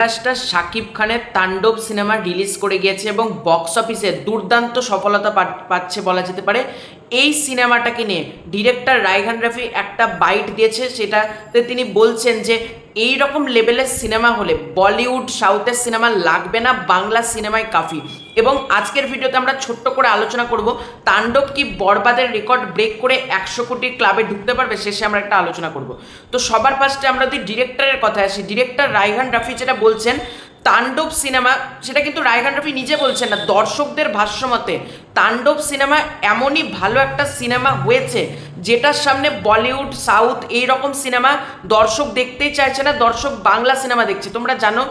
Megastar Shakib খানের তাণ্ডব cinema release করে গিয়েছে এবং বক্স অফিসে দুর্দান্ত সফলতা পাচ্ছে বলা যেতে পারে। এই সিনেমাটাকে নিয়ে ডিরেক্টর রায়হান রাফি একটা বাইট দিয়েছে, সেটাতে তিনি বলছেন যে এই রকম লেভেলের সিনেমা হলে বলিউড সাউথের সিনেমা লাগবে না, বাংলা সিনেমায় কাফি। এবং আজকের ভিডিওতে আমরা ছোট্ট করে আলোচনা করব, তাণ্ডব কি বরবাদের রেকর্ড ব্রেক করে একশো কোটি ক্লাবে ঢুকতে পারবে, শেষে আমরা একটা আলোচনা করব। তো সবার ফার্স্টে আমরা যদি ডিরেক্টরের কথা আসি ডিরেক্টর রায়হান রাফি যেটা বলছেন তাণ্ডব সিনেমা, সেটা কিন্তু রায়হান রফি নিজে বলছেন না, দর্শকদের ভাষ্যমতে, তাণ্ডব সিনেমা এমনই ভালো একটা সিনেমা হয়েছে, যেটার সামনে বলিউড, সাউথ এই রকম সিনেমা দর্শক দেখতেই চাইছে না, দর্শক বাংলা সিনেমা দেখছে। তোমরা জানো,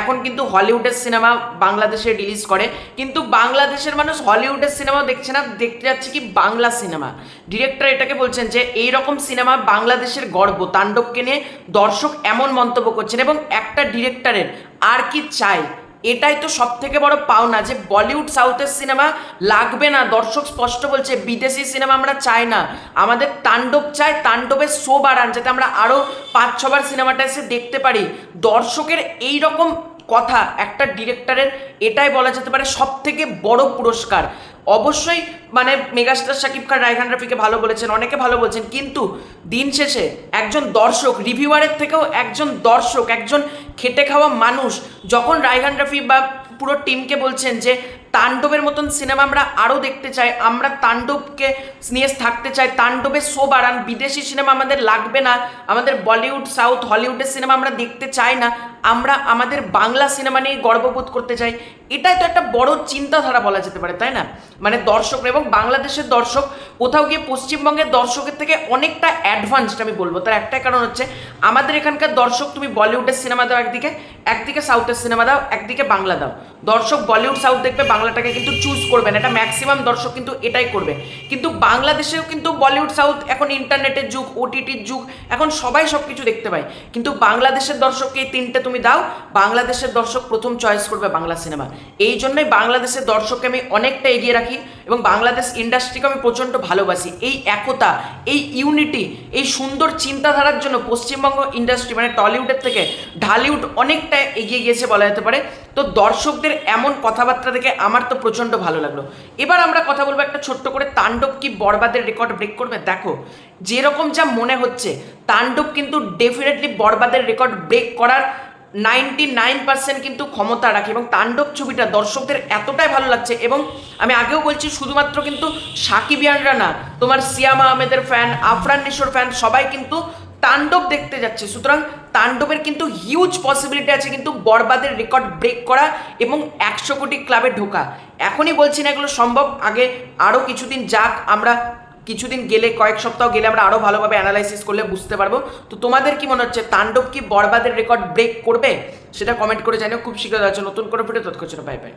এখন কিন্তু হলিউডের সিনেমা বাংলাদেশে রিলিজ করে, কিন্তু বাংলাদেশের মানুষ হলিউডের সিনেমাও দেখছে না, দেখতে যাচ্ছে কি বাংলা সিনেমা। ডিরেক্টর এটাকে বলছেন যে এই রকম সিনেমা বাংলাদেশের গর্ব, তাণ্ডবকে নিয়ে দর্শক এমন মন্তব্য করছেন এবং একটা ডিরেক্টরের আর কি চাই? এটাই তো সব থেকে বড় পাওনা যে বলিউড সাউথের সিনেমা লাগবে না। দর্শক স্পষ্ট বলছে, বিদেশি সিনেমা আমরা চাই না। আমাদের তাণ্ডব চাই, তাণ্ডবের শো বাড়ান, যাতে আমরা আরও পাঁচ, ছবার সিনেমাটা এসে দেখতে পারি। দর্শকের এই রকম কথা একটা ডিরেক্টরের, এটাই বলা যেতে পারে সব থেকে বড় পুরস্কার। অবশ্যই মানে মেগাস্টার শাকিব খান, রায়হান রফিকে ভালো বলেছেন, অনেকে ভালো বলছেন, কিন্তু দিন শেষে একজন দর্শক, রিভিউয়ারের থেকেও একজন দর্শক, একজন খেটে খাওয়া মানুষ, যখন রায়হান রফি বা পুরো টিমকে বলছেন যে তাণ্ডবের মতন সিনেমা আমরা আরও দেখতে চাই, আমরা তাণ্ডবকে নিয়ে থাকতে চাই তাণ্ডবের শো বাড়ান বিদেশি সিনেমা আমাদের লাগবে না, আমাদের বলিউড, সাউথ হলিউডের সিনেমা আমরা দেখতে চাই না, আমরা আমাদের বাংলা সিনেমা নিয়ে গর্ববোধ করতে চাই। এটাই তো একটা বড় চিন্তাধারা বলা যেতে পারে, তাই না? মানে দর্শক এবং বাংলাদেশের দর্শক, কোথাও গিয়ে পশ্চিমবঙ্গের দর্শকের থেকে অনেকটা অ্যাডভান্সড আমি বলব। তার একটাই কারণ হচ্ছে, আমাদের এখানকার দর্শক তুমি বলিউডের সিনেমা দাও একদিকে একদিকে সাউথের সিনেমা দাও, একদিকে বাংলা দাও। দর্শক বলিউড, সাউথ দেখবে বাংলাটাকে কিন্তু চুজ করবে না এটা ম্যাক্সিমাম দর্শক কিন্তু এটাই করবে। কিন্তু বাংলাদেশেও কিন্তু বলিউড, সাউথ এখন ইন্টারনেটের যুগ ওটিটির যুগ, এখন সবাই সব কিছু দেখতে পায়। কিন্তু বাংলাদেশের দর্শককে এই তিনটে তুমি দাও, বাংলাদেশের দর্শক প্রথম চয়েস করবে বাংলা সিনেমা এই জন্যই বাংলাদেশের দর্শককে আমি অনেকটা এগিয়ে রাখি এবং বাংলাদেশ ইন্ডাস্ট্রিকে আমি প্রচণ্ড ভালোবাসি। এই একতা, এই ইউনিটি এই সুন্দর চিন্তাধারার জন্য পশ্চিমবঙ্গ ইন্ডাস্ট্রি মানে টলিউডের থেকে ঢালিউড অনেকটা এগিয়ে গিয়েছে বলা যেতে পারে। তো দর্শকদের এমন কথাবার্তা দেখে আমার তো প্রচণ্ড ভালো লাগল। এবার আমরা কথা বলব একটা ছোট্ট করে তাণ্ডব কি বরবাদের রেকর্ড ব্রেক করবে? দেখো, যেরকম যা মনে হচ্ছে, তাণ্ডব কিন্তু ডেফিনেটলি বরবাদের রেকর্ড ব্রেক করার নাইনটি নাইন পার্সেন্ট কিন্তু ক্ষমতা রাখে এবং তাণ্ডব ছবিটা দর্শকদের এতটাই ভালো লাগছে এবং আমি আগেও বলছি, শুধুমাত্র কিন্তু সাকিবিয়ানরা না, তোমার সিয়ামা আহমেদের ফ্যান আফরান নিশোর ফ্যান সবাই কিন্তু তাণ্ডব দেখতে যাচ্ছে। সুতরাং তাণ্ডবের কিন্তু হিউজ পসিবিলিটি আছে কিন্তু বরবাদের রেকর্ড ব্রেক করা এবং একশো কোটি ক্লাবে ঢোকা। এখনই বলছি না এগুলো সম্ভব। আগে আরও কিছুদিন যাক, আমরা কিছুদিন গেলে, কয়েক সপ্তাহ গেলে আমরা আরও ভালোভাবে অ্যানালাইসিস করলে বুঝতে পারব। তো তোমাদের কি মনে হচ্ছে, তাণ্ডব কি বরবাদের রেকর্ড ব্রেক করবে? সেটা কমেন্ট করে জানিও। খুব শীঘ্র আছে নতুন করে ভিডিও তৎক্ষণ বাই বাই